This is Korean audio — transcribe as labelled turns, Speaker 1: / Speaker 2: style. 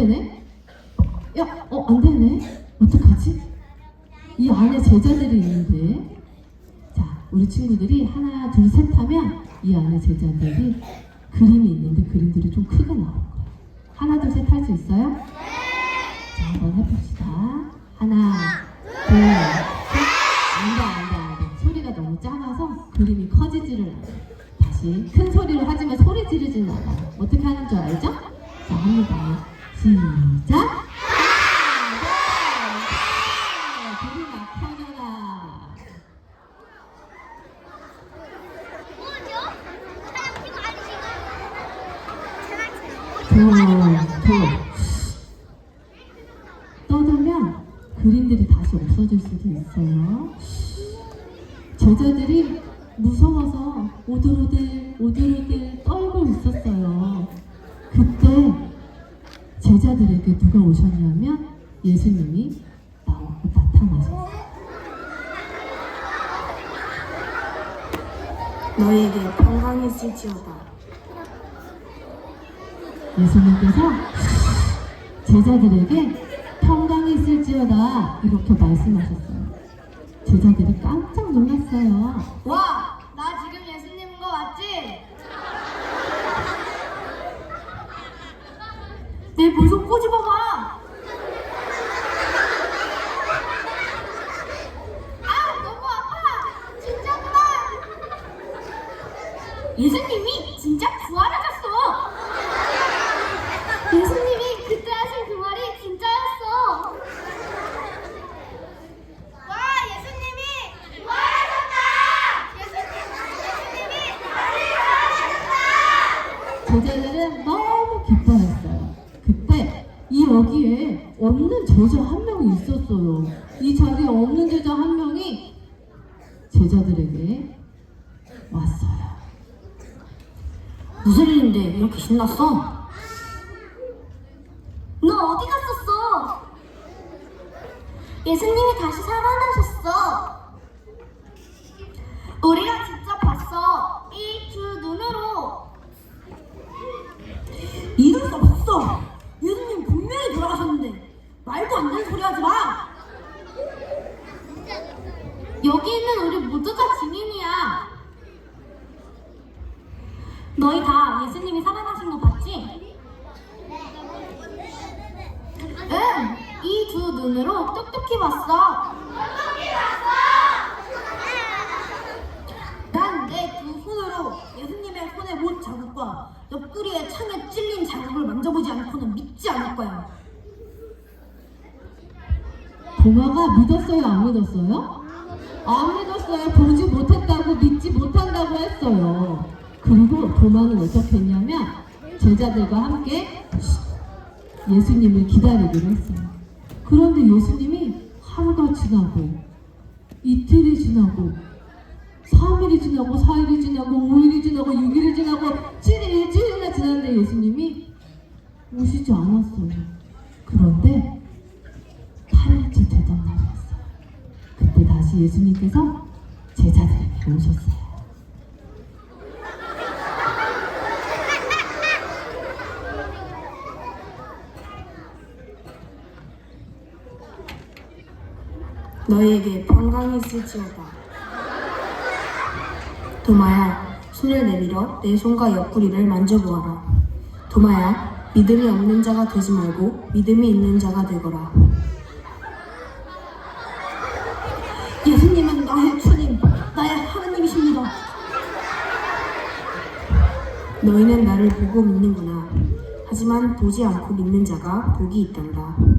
Speaker 1: 되네? 야, 어, 안 되네? 어떡하지? 이 안에 제자들이 있는데. 자, 우리 친구들이 하나, 둘, 셋 하면 이 안에 제자들이 그림이 있는데 그림들이 좀 크게 나올 거예요. 하나, 둘, 셋 할 수 있어요? 자, 한번 해봅시다. 하나, 둘, 셋. 안 돼, 안 돼, 안 돼. 소리가 너무 작아서 그림이 커지지를 않아요. 다시 큰 소리로 하지만 소리 지르지는 않아요. 어떻게 하는 줄 알죠? 자, 합니다. 시작! 하나, 둘, 셋. 그림아 커져라.
Speaker 2: 뭐죠? 사장님 아저씨가
Speaker 1: 더, 더. 떠들면 그림들이 다시 없어질 수도 있어요. 제자들이 무서워서 오들오들 오들오들 떨고 있었어요. 그때 제자들에게 누가 오셨냐면 예수님이 나오고 나타나셨어요.
Speaker 3: 너에게 평강이 있을지어다.
Speaker 1: 예수님께서 제자들에게 평강이 있을지어다 이렇게 말씀하셨어요. 제자들이 깜짝 놀랐어요.
Speaker 3: 와, 나 지금 예수님인 거 맞지? 내 벌써 꼬집어봐.
Speaker 2: 아 예수님이 진짜 부활하셨어 예수님이 그때 하신 그 말이 진짜였어 와 예수님이 부활하셨다 예수님,
Speaker 1: 제자들은 너무 기뻐했어요. 그때 이 여기에 없는 제자 한 명이 있었어요. 이 자리에 없는 제자 한 명이 제자들에게 왔어요.
Speaker 3: 무슨 일인데 이렇게 신났어?
Speaker 2: 너 어디 갔었어? 예수님이 다시 살아나셨어. 우리가 직접 봤어. 이 두 눈으로.
Speaker 3: 이럴 수 없어. 예수님 분명히 돌아가셨는데 말도 안 되는 소리 하지 마.
Speaker 2: 여기 있는 우리 모두가 증인이야. 너희 다 예수님이 살아나신 거 봤지? 응, 이 두 눈으로 똑똑히 봤어.
Speaker 3: 난 내 두 손으로 예수님의 손에 못 자국과 옆구리에 창에 찔린 자국을 만져보지 않고는 믿지 않을 거야.
Speaker 1: 도마가 믿었어요, 안 믿었어요? 안 믿었어요. 보지 못했다고 믿지 못한다고 했어요. 그리고 도마는 어떻게 했냐면 제자들과 함께 예수님을 기다리기로 했어요. 그런데 예수님이 하루가 지나고 이틀이 지나고 3일이 지나고 4일이 지나고 5일이 지나고 6일이 지나고 7일, 일주일이나 지났는데 예수님이 오시지 않았어요. 그런데 8일째 되던 날이었어요. 그때 다시 예수님께서 제자들에게 오셨어요.
Speaker 3: 너희에게 평강이 있을지어다. 도마야, 손을 내밀어 내 손과 옆구리를 만져보아라. 도마야, 믿음이 없는 자가 되지 말고 믿음이 있는 자가 되거라. 예수님은 나의 주님, 나의 하나님이십니다. 너희는 나를 보고 믿는구나. 하지만 보지 않고 믿는 자가 복이 있단다.